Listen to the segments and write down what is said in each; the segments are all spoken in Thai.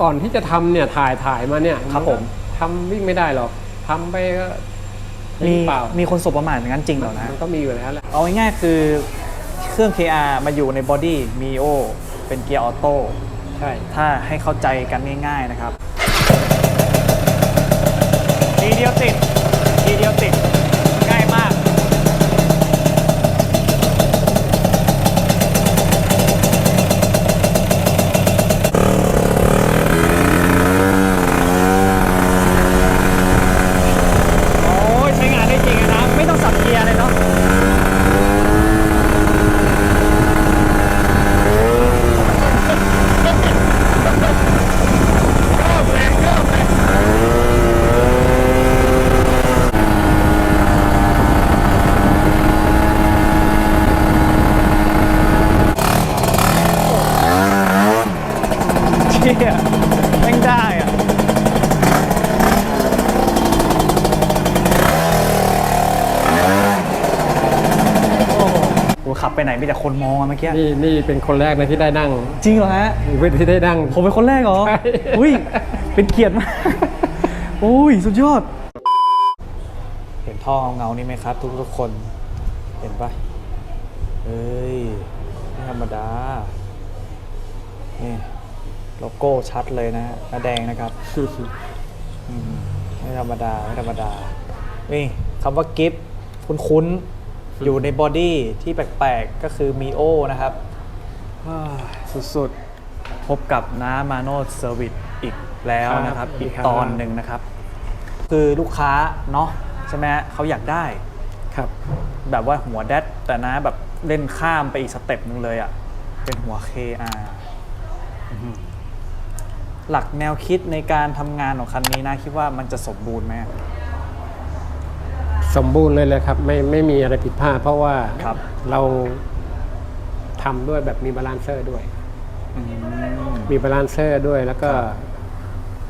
ก่อนที่จะทำเนี่ยถ่ายถ่ายมาเนี่ยครับผม ทำวิ่งไม่ได้หรอกทำไปก็มีเปล่ามีคนสบประมาทอย่างนั้นจริงเหรอนะ มันก็มีอยู่แล้วแหละเอาง่ายๆคือเครื่อง KR มาอยู่ในบอดี้ Mio เป็นเกียร์ออโต้ใช่ถ้าให้เข้าใจกันง่าย ๆ นะครับ ทีเดียวติด ทีเดียวติด ง่ายมาก โอ้ยใช้งานได้จริงอะนะ ไม่ต้องสับเกียร์เลยเนาะ เชี่ยแม่งได้อะโอ้โหโหขับไปไหน มีแต่คนมองอะเมื่อกี้นี่นี่เป็นคนแรกนะที่ได้นั่งจริงเหรอฮะเป็นที่ได้นั่ง ผมเป็นคนแรกเหรอใช่ อุ้ยเป็นเกียรติมากอุ้ยสุดยอด เห็นท่อเงาๆนี่ไหมครับ ทุกทุกๆคนเห็นปะเอ้ยไม่ธรรมดานี่โลโก้ชัดเลยนะฮะหน้าแดงนะครับ อืมไม่ธรรมดา ไม่ธรรมดา นี่คำว่ากิฟต์คุ้นๆ อยู่ในบอดี้ที่แปลกๆ ก็คือมีโอนะครับอ่าสุดๆ พบกับน้ามาโนเซอร์วิสอีกแล้วนะครับครับอีกครับตอนหนึ่งนะครับ คือลูกค้าเนาะใช่ไหมฮะเขาอยากได้ครับ แบบว่าหัวแดดแต่นะแบบเล่นข้ามไปอีกสเต็ปหนึ่งเลยอะ่ะ เป็นหัว KR หลักแนวคิดในการทำงานของคันนี้นะคิดว่ามันจะสมบูรณ์ไหม สมบูรณ์เลยเลยครับ ไม่ไม่มีอะไรผิดพลาดเพราะว่าครับ เราทำด้วยแบบมีบาลานเซอร์ด้วย อืมมีบาลานเซอร์ด้วยแล้วก็ครับ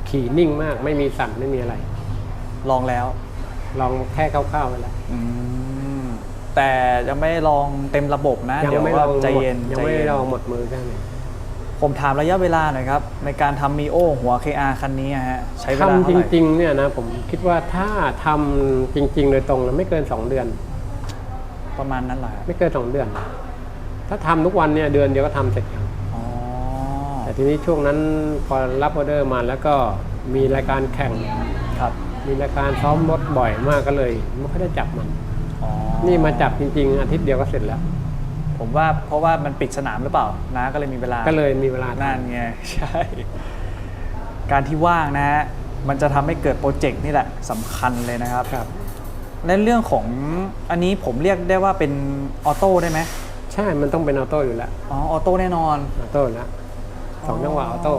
ขี่นิ่งมากไม่มีสั่นไม่มีอะไร ลองแล้วลองแค่คร่าวๆไปแล้วอืมแต่ยังไม่ได้ลองเต็มระบบนะยังเดี๋ยวไม่ลว่าองใจหมดเย็นยังใจไม่เย็ได้นลองหมดมือแค่นี้ ผมถามระยะเวลาหน่อยครับ ในการทำมีโอหัว KR คันนี้อะฮะใช้เวลาทำจเท่าไหร่ริงๆเนี่ยนะผมคิดว่าถ้าทำจริง ๆ โดยตรงแล้วไม่เกิน 2 เดือน ประมาณนั้นแหละไม่เกิน 2 เดือน ถ้าทำทุกวันเนี่ยเดือนเดียวก็ทำเสร็จครับอ๋อแต่ทีนี้ช่วงนั้นพอรับออเดอร์มาแล้วก็มีรายการแข่ง ครับมีรายการซ้อมรถบ่อยมากก็เลยไม่ค่อยได้จับมัน อ๋อนี่มาจับจริง ๆ อาทิตย์เดียวก็เสร็จแล้ว ผมว่าเพราะว่ามันปิดสนามหรือเปล่านะก็เลยมีเวลาก็เลยมีเวลานั่นไงใช่ การที่ว่างนะฮะมันจะทำให้เกิดโปรเจกต์นี่แหละสำคัญเลยนะครับ ครับในเรื่องของอันนี้ผมเรียกได้ว่าเป็นออโต้ได้ไหมใช่มันต้องเป็นออโต้อยู่แล้วอ๋อออโต้แน่นอน ออโต้อยู่แล้วสองจังหวะออโต้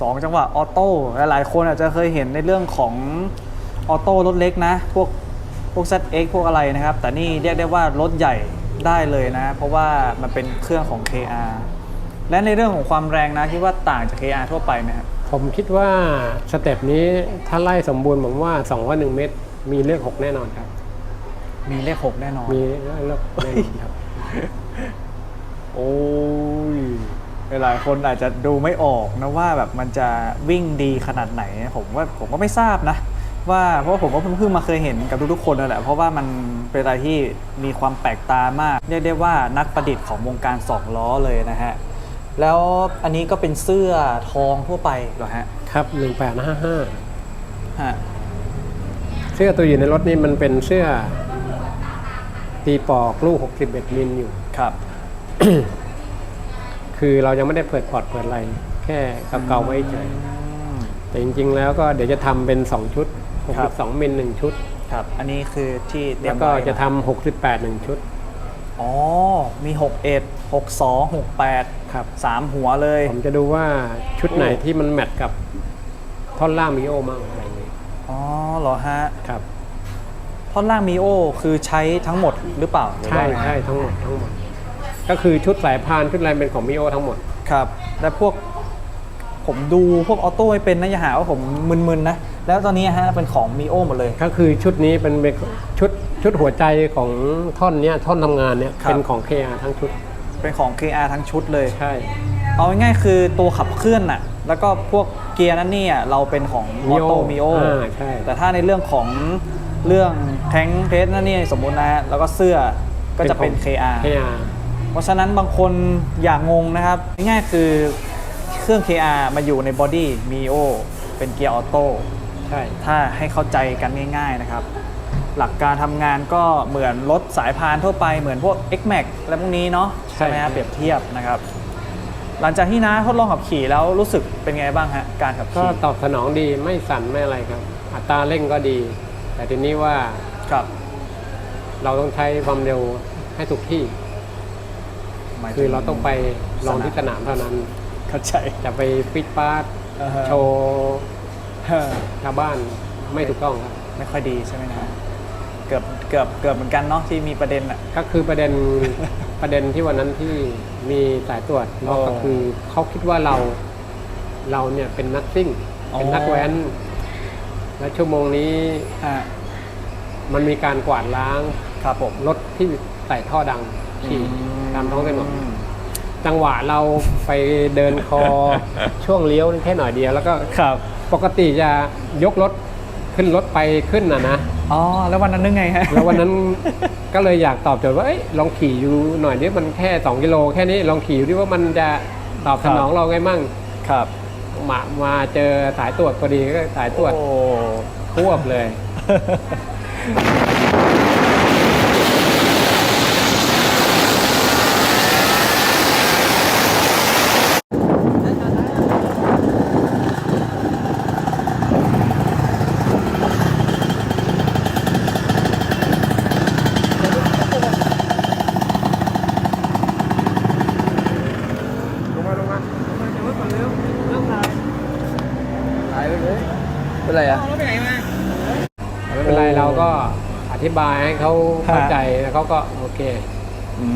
สองจังหวะออโต้หลายๆคนอาจจะเคยเห็นในเรื่องของออโต้รถเล็กนะ พวกพวก ZX พวกอะไรนะครับ แต่นี่เรียกได้ว่ารถใหญ่ ได้เลยนะ เพราะว่ามันเป็นเครื่องของ KR และในเรื่องของความแรงนะคิดว่าต่างจาก KR ทั่วไปไหมครับผมคิดว่าสเต็ปนี้ถ้าไล่สมบูรณ์ผมว่า2ว่า1เมตร มีเลข 6 แน่นอนครับ มีเลข 6 แน่นอน มีเลขแน่นอนครับ โอ้ยหลายคนอาจจะดูไม่ออกนะว่าแบบมันจะวิ่งดีขนาดไหน ผมว่าผมก็ไม่ทราบนะ ว่าเพราะว่าผมก็เพิ่งมาเคยเห็นกับทุกๆคนนั่นแหละเพราะว่ามันเป็นอะไรที่มีความแปลกตามาก เรียกได้ว่านักประดิษฐ์ของวงการสองล้อเลยนะฮะแล้วอันนี้ก็เป็นเสื้อทองทั่วไปเหรอฮะครับ 1855ฮะเสื้อตัวอยู่ในรถนี่มันเป็นเสื้อ ตีปอกลูก 61มิลอยู่ครับ คือเรายังไม่ได้เปิดพอร์ตเปิดอะไรแค่เก่าๆไว้เฉยแต่จริงๆแล้วก็เดี๋ยวจะทำเป็น 2 ชุดครับ 62 มิล1ชุด ครับ อันนี้คือที่เตรียแล้มวก็ไว้จะทำ68 1ชุด อ๋อ มี 61 62 68 ครับ 3 หัวเลย ผมจะดูว่าชุดไหนโอ้ที่มันแมทกับท่อนล่างมิโอมั่งอะไรอย่างนี้อ๋อเหรอฮะ ครับ ท่อนล่างมีโอ คือใช้ทั้งหมดหรือเปล่าหรือใช่ว่าไงใช่ทั้งหมดทั้งหมด ก็คือชุดสายพานชุดอะไรเป็นของมิโอทั้งหมด ครับ และพวก ผมดูพวกออโต้ไม่เป็นนะอย่าหาว่าผมมึนๆนะ แล้วตอนนี้ฮะเป็นของมีโอหมดเลย ก็คือชุดนี้เป็นเป็นชุดชุดหัวใจของท่อนเนี้ยท่อนทำงานเนี้ยครับ เป็นของ KR ทั้งชุด เป็นของ KR ทั้งชุดเลย ใช่ เอาง่ายๆคือตัวขับเคลื่อนน่ะ แล้วก็พวกเกียร์นั้นเนี่ยเราเป็นของมอ Mio โตมิโออ่าใช่ แต่ถ้าในเรื่องของเรื่องแทงเพชรนั่นเนี่ยสมมุตินะฮะแล้วก็เสื้อก็จะเป็น KR KR เพราะฉะนั้นบางคนอย่างงงนะครับ ง่ายๆคือ เครื่อง KR มาอยู่ในบอดี้ Mio เป็นเกียร์ออโต้ใช่ ถ้าให้เข้าใจกันง่ายๆนะครับ หลักการทำงานก็เหมือนรถสายพานทั่วไปเหมือนพวก X-Max และพวกนี้เนาะใช่ไหมฮะเปรียบเทียบนะครับ หลังจากที่น้าทดลองขับขี่แล้วรู้สึกเป็นไงบ้างฮะการขับก็ขี่ตอบสนองดีไม่สั่นไม่อะไรครับ อัตราเร่งก็ดี แต่ทีนี้ว่าครับเราต้องใช้ความเร็วให้ถูกที่ หมยถึคือเราต้องไปลองที่สนามเท่านั้น เข้าใจจะไปฟิตปาร์ตอ่าฮะ โชว์เออชาวบ้านไม่ถูกต้องครับ ไม่ค่อยดีใช่ไหมนะเกือบเกือบเกือบเหมือนกันเนาะที่มีประเด็นอะก็คือประเด็น ประเด็นที่วันนั้นที่มีสายตรวจอ๋อก็คือเขาคิดว่าเราเราเนี่ยเป็นนักซิ่งอ๋อเป็นนักแว้น และชั่วโมงนี้ฮะมันมีการกวาดล้างครับผม รถที่ใส่ท่อดังขี่ตามท้องถนนอืม จังหวะเราไปเดินคอ ช่วงเลี้ยวนี่แค่หน่อยเดียวแล้วก็ครับ ปกติจะยกรถขึ้นรถไปขึ้นนะนะอ๋อ แล้ววันนั้นนึกไงฮะ แล้ววันนั้นก็เลยอยากตอบโจทย์ว่าเอ้ยลองขี่อยู่หน่อยนี้มันแค่ 2 กิโลแค่นี้ลองขี่ดูว่ามันจะตอบสนองเราไงมั่งครับ มามาเจอสายตรวจพอดีก็สายตรวจโอ้ ควบเลย ลงมาลงมาลงมาจะว่าก่อนเร็วเริ่มถ่าย หายไปเลยเป็นไรอะ ไม่เป็นไรเราก็อธิบาย ให้เขาเข้าใจแล้วเขาก็โอเค อื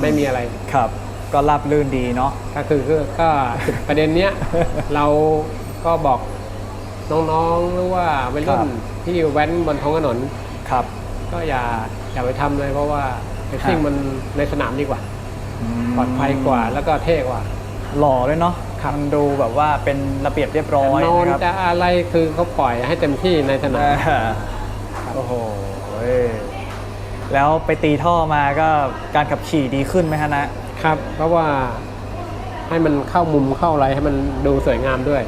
ไม่มีอะไร ครับ ก็ราบลื่นดีเนาะ ก็คือคือก็ประเด็นเนี้ย เราก็บอกน้องๆหรือว่าวัยรุ่นที่แว้นบนท้องถนน ครับ ก็อย่าอย่าไปทำเลยเพราะว่าไอ้ซิ่งฮะมันในสนามดีกว่า ปลอดภัยกว่าแล้วก็เท่กว่า หล่อด้วยเนาะครับมันดูแบบว่าเป็นระเบียบเรียบร้อยนอนนะครับจะอะไรคือเขาปล่อยให้เต็มที่ในสนามอ่าโอ้โหเว้ย แล้วไปตีท่อมาก็การขับขี่ดีขึ้นไหมฮะนะครับ เพราะว่าให้มันเข้ามุมเข้าอะไรให้มันดูสวยงามด้วย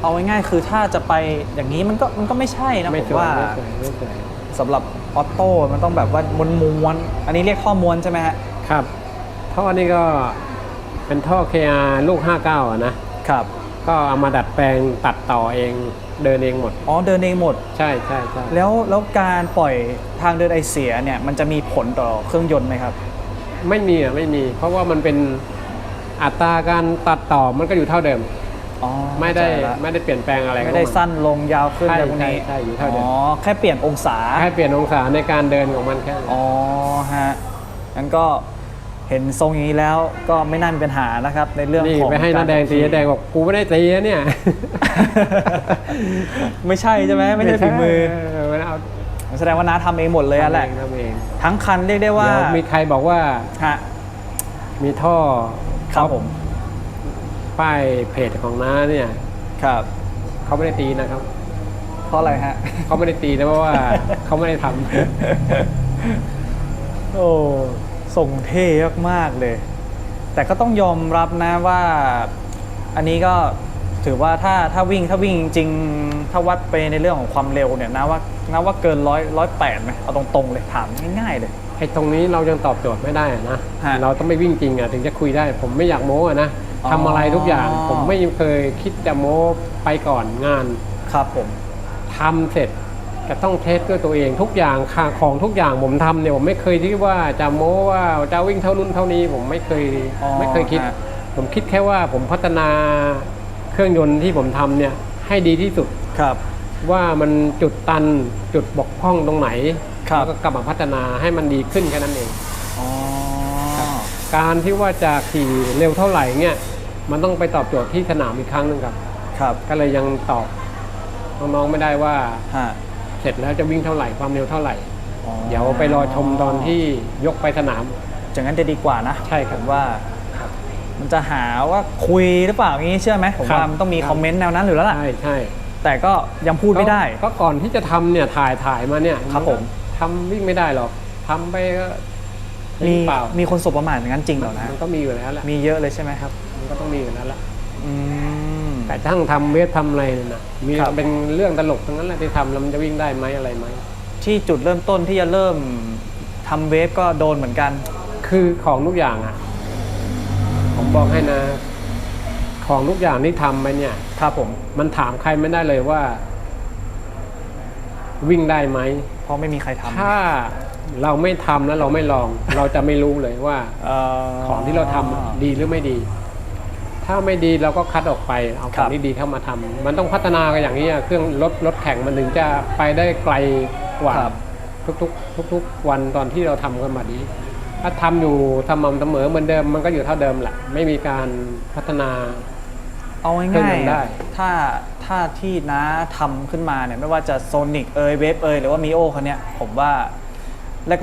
เอาง่ายๆคือถ้าจะไปอย่างนี้มันก็มันก็ไม่ใช่นะไม่ผมสวยว่าไม่สวยไม่สวยสำหรับออโต้มันต้องแบบว่าม้วนม้วนๆอันนี้เรียกท่อม้วนใช่ไหมฮะครับ ท่อนี่ก็เป็นท่อ KR ลูก 59อะนะ ครับ ก็เอามาดัดแปลงตัดต่อเอง เดินเองหมด อ๋อเดินเองหมด ใช่ใช่ใช่แล้วแล้วการปล่อยทางเดินไอเสียเนี่ยมันจะมีผลต่อเครื่องยนต์ไหมครับ ไม่มีอะไม่มี เพราะว่ามันเป็นอัตราการตัดต่อมันก็อยู่เท่าเดิม อ๋อไม่ได้เข้าใจละไม่ได้เปลี่ยนแปลงอะไรไม่ได้ของนสั้นลงยาวขึ้นใช่อะไรพวกนี้ใช่ใช่อยู่เท่าเดิมอ๋อแค่เปลี่ยนองศา แค่เปลี่ยนองศาในการเดินของมันแค่นั้น อ๋อฮะงั้นก็ เห็นทรงอย่างนี้แล้วก็ไม่น่ามีปัญหานะครับ ในเรื่องนี่ของไปให้น้าแดงตีน้าแดงบอกกูไม่ได้ตีนะเนี่ย ไม่ใช่ใช่ไหมไม่ใช่ฝีมือเไม่ได้เอาแสดงว่าน้าทำเองหมดเลยอะแหละทำเองทั้งคันเรียกได้ว่าเดี๋ยวมีใครบอกว่าฮะมีท่อครับผมป้ายเพจของน้าเนี่ยครับเขาไม่ได้ตีนะครับ เพราะอะไรฮะเขาไม่ได้ตีนะเพราะว่าเขาไม่ได้ทโอ้ ส่งเท่มากๆเลย แต่ก็ต้องยอมรับนะว่าอันนี้ก็ถือว่าถ้าถ้าวิ่งถ้าวิ่งจริงๆถ้าวัดไปในเรื่องของความเร็วเนี่ยนะว่านะว่าเกินร้อยร้อยแปดไหมเอาตรงๆเลยถามง่ายๆเลยำไอ้ตรงนี้เรายังตอบโจทย์ไม่ได้อะนะ ฮะเราต้องไม่วิ่งจริงอะถึงจะคุยได้ ผมไม่อยากโม้อะนะอ๋อ ทำอะไรทุกอย่าง ผมไม่เคยคิดจะโม้ไปก่อนงานครับผม ทำเสร็จ จะต้องเทสด้วยตัวเองทุกอย่างค่าของทุกอย่างผมทำเนี่ยผมไม่เคยที่ว่าจะโม้ว่าจะวิ่งเท่านู้นเท่านี้ผมไม่เคยอ๋อไม่เคยคิด ฮะ ผมคิดแค่ว่าผมพัฒนาเครื่องยนต์ที่ผมทำเนี่ยให้ดีที่สุด ครับ ว่ามันจุดตันจุดบกพร่องตรงไหนครับ แล้วก็กลับมาพัฒนาให้มันดีขึ้นแค่นั้นเอง อ๋อ การที่ว่าจะขี่เร็วเท่าไหร่เนี่ยมันต้องไปตอบโจทย์ที่สนามอีกครั้งหนึ่งครับ ครับก็เลยยังตอบน้องๆไม่ได้ว่าฮะ เสร็จแล้วจะวิ่งเท่าไหร่ความเร็วเท่าไหร่อ๋อเดี๋ยวไปรอชมตอนที่ยกไปสนาม อย่างนั้นจะดีกว่านะใช่ครับผมว่ามันจะหาว่าคุยหรือเปล่าอย่างนี้เชื่อไหมผมครับ ว่ามันต้องมีครับคอมเมนต์แนวนั้นอยู่แล้วล่ะ ใช่ใช่แต่ก็ยังพูดไม่ได้ ก็ก่อนที่จะทำเนี่ยถ่ายถ่ายมาเนี่ยครับผม ทำวิ่งไม่ได้หรอกทำไปก็มีเปล่ามีคนสบประมาทอย่างนั้นจริงเหรอนะมันก็มีอยู่แล้วแหละมีเยอะเลยใช่ไหมครับ มันก็ต้องมีอยู่แล้วแหละ อืม แต่ช่างทำเวททำอะไรเนี่ยนะมีครับ เป็นเรื่องตลกทั้งนั้นแหละที่ทำแล้วมันจะวิ่งได้ไหมอะไรไหม ที่จุดเริ่มต้นที่จะเริ่มทำเวฟก็โดนเหมือนกัน คือของทุกอย่างอะ ผมบอกให้นะ ของทุกอย่างที่ทำไปเนี่ย ครับผม มันถามใครไม่ได้เลยว่า วิ่งได้ไหม เพราะไม่มีใครทำถ้าเราไม่ทำแล้วเราไม่ลอง เราจะไม่รู้เลยว่าเอ่อของที่เราทำอะดีหรือไม่ดี ถ้าไม่ดีเราก็คัดออกไปเอาขครัองบที่ดีเข้ามาทำมันต้องพัฒนากันอย่างนี้อะเครื่องรถรถแข่งมันถึงจะไปได้ไกลกว่าครับทุกๆทุกๆวันตอนที่เราทำกันมาดีถ้าทำอยู่ทำม่ำเสมอเหมือนเดิมมันก็อยู่เท่าเดิมแหละไม่มีการพัฒนาเอาเครื่องง่ายยนต์ๆได้อะถ้าถ้าที่น้าทำขึ้นมาเนี่ยไม่ว่าจะโซนิกเอยเวฟเอยหรือว่ามีโอคันเนี้ยผมว่า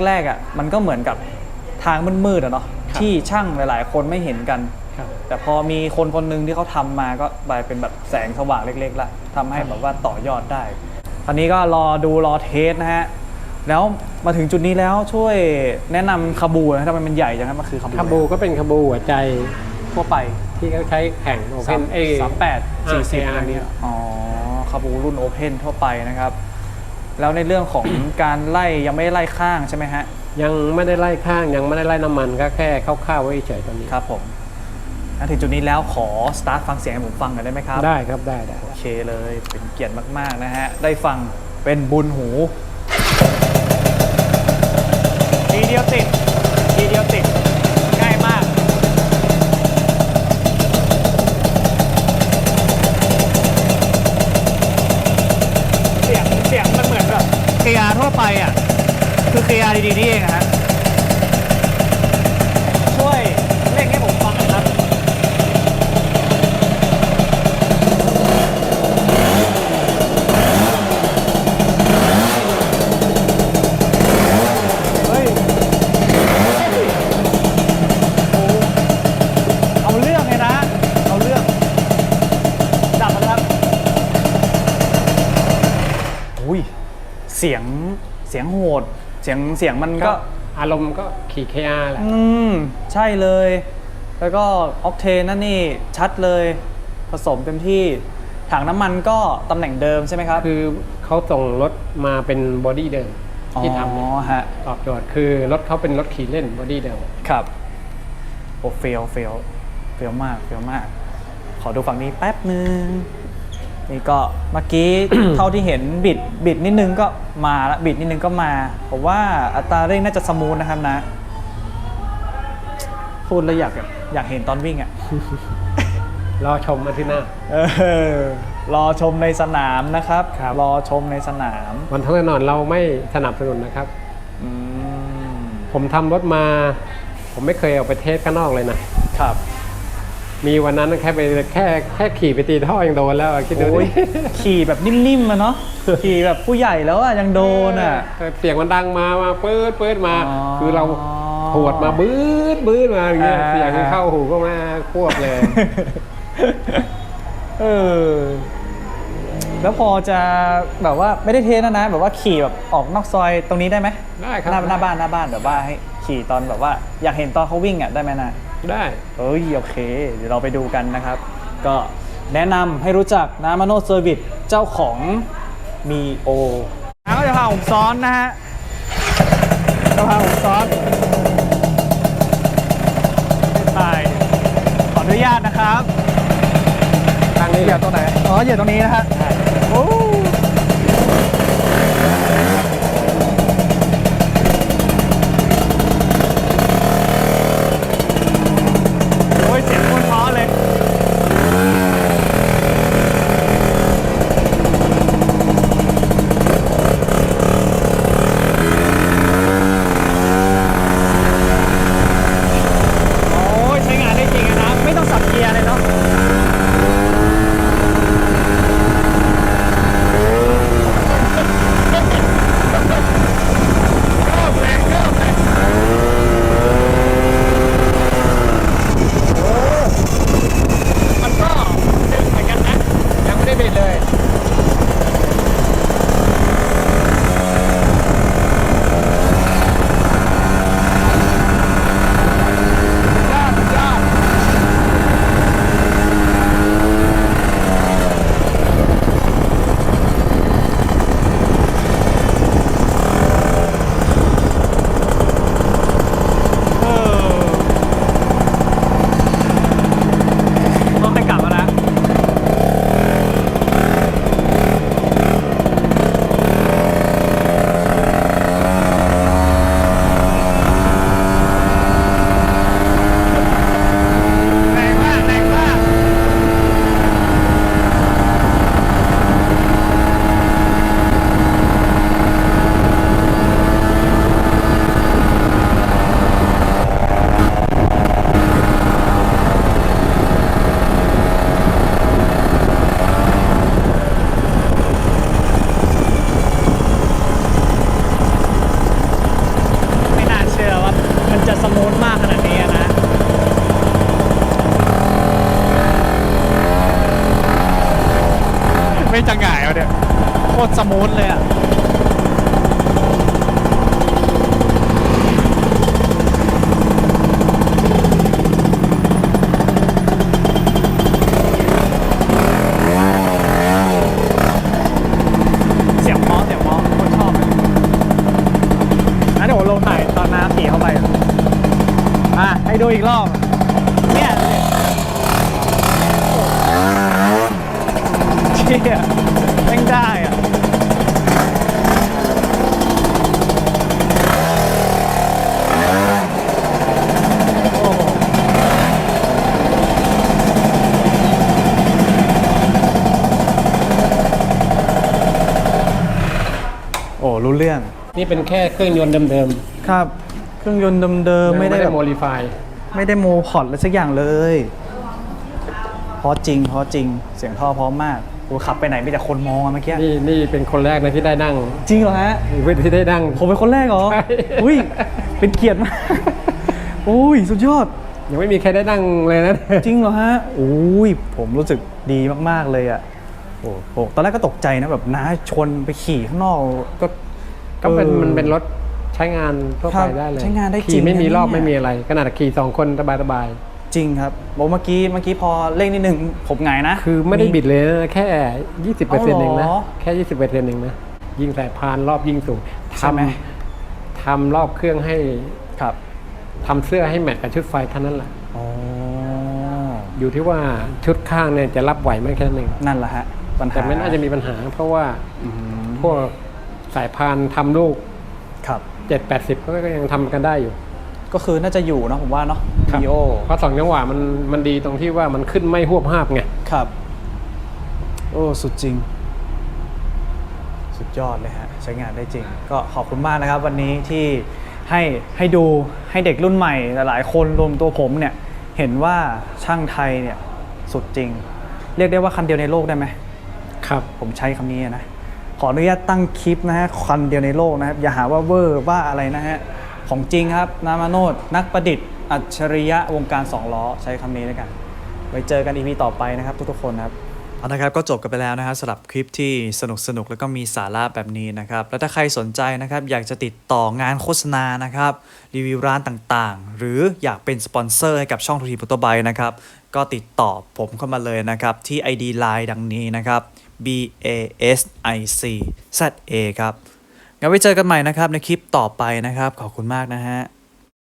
แรกๆอะมันก็เหมือนกับทางมืดๆอะเนาะที่ช่างหลายๆ คนไม่เห็นกันครับ แต่พอมีคนคนหนึ่งที่เขาทำมาก็กลายเป็นแบบแสงสว่างเล็กๆละทำให้แบบว่าต่อยอดได้ตอนนี้ก็รอดูรอเทสนะฮะแล้วมาถึงจุดนี้แล้วช่วยแนะนำคาบูนะทำไมมันใหญ่จังครับมันคือคาบูคาบูก็เป็นคาบูหัวใจทั่วไปที่เขาใช้แข่งโอเพสามนเอ สามแปดสี่สิบอ่าอันนี้อ๋อคาบูรุ่นโอเพนทั่วไปนะครับ แล้วในเรื่องของ การไล่ยังไม่ได้ไล่ข้างใช่ไหมฮะยังไม่ได้ไล่ข้างยังไม่ได้ไล่น้ำมันก็แค่คร่าวๆไว้เฉยๆตอนนี้ ครับผม งั้นถึงจุดนี้แล้วขอสตาร์ทฟังเสียงให้ผมฟังหน่อยได้ไหมครับ ได้ครับได้ได้โอเคเลยเป็นเกียรติมากๆนะฮะ ได้ฟังเป็นบุญหูทีเดียวติดทีเดียวติดง่ายมาก เสียงเสียงมันเหมือนแบบเกียร์ทั่วไปอะ คือเกียร์ดีๆนี่เองอะฮะ ช่วยเร่งให้ผมฟังหน่อยครับ เฮ้ยโอ้เอาเรื่องเลยนะ เอาเรื่อง จับมาแล้วครับ อุ้ยเสียงเสียงโหด เสียงเสียงมันก็ ก็อารมณ์ก็ขี่ KR แหละ อืม ใช่เลย แล้วก็ออกเทนนั่นนี่ชัดเลย ผสมเต็มที่ถังน้ำมันก็ตำแหน่งเดิมใช่ไหมครับคือเขาส่งรถมาเป็นบอดี้เดิมที่ทำอ๋เนี่อยฮะ ตอบโจทย์คือรถเขาเป็นรถขี่เล่นบอดี้เดิม ครับโอ้เฟลเฟลเฟลมากเฟลมาก ขอดูฝั่งนี้แป๊บนึง นี่ก็เมื่อกี้ เท่าที่เห็นบิดบิดนิดนึงก็มาละบิดนิดนึงก็มาผมว่าอัตราเร่งน่าจะสมูทนะครับนะพูดแล้วอยากแบบอยากเห็นตอนวิ่งอะ รอชมอาทิตย์หน้า เออรอชมในสนามนะครับครับ รอชมในสนามวันทั้งแน่นอนเราไม่สนับสนุนนะครับ อืมผมทำรถมา ผมไม่เคยเอาไปเทสข้างนอกเลยนะ ครับ มีวันนั้นแค่ไปแค่แค่ขี่ไปตีท่อยังโดนแล้วอะคิดดูโอ้ยดิขี่แบบนิ่มๆมาเนาะขี่แบบผู้ใหญ่แล้วอะยังโดนอะเออเสียงมันดังมามาปื๊ดปื๊ดมา อ๋อคือเราถวดมาบื้ดบื้ดมาอย่างเงี้ยอ่า เสียงเข้าหูก็มาควบเลย เออ แล้วพอจะแบบว่าไม่ได้เทสนะนะ แบบว่าขี่แบบออกนอกซอยตรงนี้ได้ไหมได้ครับ หน้าหน้าบ้านหน้าบ้านแบบว่าให้ขี่ตอนแบบว่า อยากเห็นตอนเขาวิ่งอะได้ไหมนะ ได้เอ้ยโอเค เดี๋ยวเราไปดูกันนะครับ ก็แนะนำให้รู้จักนะมาโนเซอร์วิสเจ้าของมีโอนะก็จะพาผมซ้อนนะฮะจะพาผมซ้อนไปขออนุญาตนะครับตั้งนี้เหยียบตรงไหน อ๋อเหยียบตรงนี้นะฮะโอ้ โน้นมากขนาดนี้นะไม่จัง่ายเอาเนี่ยโคตรสมูทเลยอะ เชี่ยแม่งได้อะโอ้โหโอ้รู้เรื่องนี่เป็นแค่เครื่องยนต์เดิมครับ เครื่องยนต์เดิมๆๆไม่ได้แบบ โมดิฟายไม่ได้โมพอร์ตอะไรสักอย่างเลยเพราะจริงเพราะจริง เสียงท่อเพร้อมมาก กูขับไปไหนมีแต่คนมองอะเมื่อกี้นี่นี่เป็นคนแรกนะที่ได้นั่งจริงเหรอฮะที่ได้นั่ง ผมเป็นคนแรกเหรอใช่ อุ้ยเป็นเกียรติมากอุ้ยสุดยอด ยังไม่มีใครได้นั่งเลยนะ จริงเหรอฮะอุ้ยผมรู้สึกดีมาก ๆ เลยอะ โอ้โห ตอนแรกก็ตกใจนะแบบน้าชนไปขี่ข้างนอกก็ ก็เป็นออมันเป็นรถใช้งานทั่วครัไปบได้เลยใช้งานได้จริงขี่ไม่มีนะรอบเนี่ย ไม่มีอะไรขนาดขี่สองคนสบาย จริงครับบอกเมื่อกี้เมื่อกี้พอเร่งนิดนึงผมไงายนะๆคือไม่ได้บิดเลยนะแค่ยี่สิบเปอร์เซ็นต์เองนะเอาเหรอแค่ยี่สิบเปอร์เซ็นต์เองนะ ยิงสายพานรอบยิงสูงใช่ไหมทำทำรอบเครื่องให้ครับทำเสื้อให้แมทกับชุดไฟเท่านั้นแหละอ๋ออยู่ที่ว่าชุดข้างเนี่ยจะรับไหวไหมแค่นั้นเองนั่นแหละฮะปัญหาแต่ไม่น่าจะมีปัญหา เพราะว่าอืมพวกสายพานทำลูกครับเจ็ดแปดสิบก็ยังทำกันได้อยู่ ก็คือน่าจะอยู่เนอะผมว่าเนาะครับวีโอเพราะสองจังหวะมันมันดีตรงที่ว่ามันขึ้นไม่หวบห้าบไง ครับ โอ้สุดจริง สุดยอดเลยฮะ ใช้งานได้จริง ก็ขอบคุณมากนะครับ วันนี้ที่ให้ให้ดูให้เด็กรุ่นใหม่หลายๆคนรวมตัวผมเนี่ย เห็นว่าช่างไทยเนี่ย สุดจริง เรียกได้ว่าคันเดียวในโลกได้ไหม ครับ ผมใช้คำนี้นะ ขออนุญาตตั้งคลิปนะฮะคันเดียวในโลกนะครับ อย่าหาว่าเวอร์ว่าอะไรนะฮะ ของจริงครับนามาโนดนักประดิษฐ์ อัจฉริยะวงการสองล้อใช้คำนี้แล้วกัน ไว้เจอกันอีพีต่อไปนะครับ ทุกๆคนครับเอานะครับก็จบกันไปแล้วนะครับสำหรับคลิปที่สนุกสนุกแล้วก็มีสาระแบบนี้นะครับ แล้วถ้าใครสนใจนะครับอยากจะติดต่องานโฆษณานะครับรีวิวร้านต่างๆ หรืออยากเป็นสปอนเซอร์ให้กับช่องทูทีพุตโตไบนะครับก็ติดต่อผมเข้ามาเลยนะครับที่ ID Line ดังนี้นะครับ B A S I C Z A ครับ งั้นไว้เจอกันใหม่นะครับในคลิปต่อไปนะครับ ขอบคุณมากนะฮะ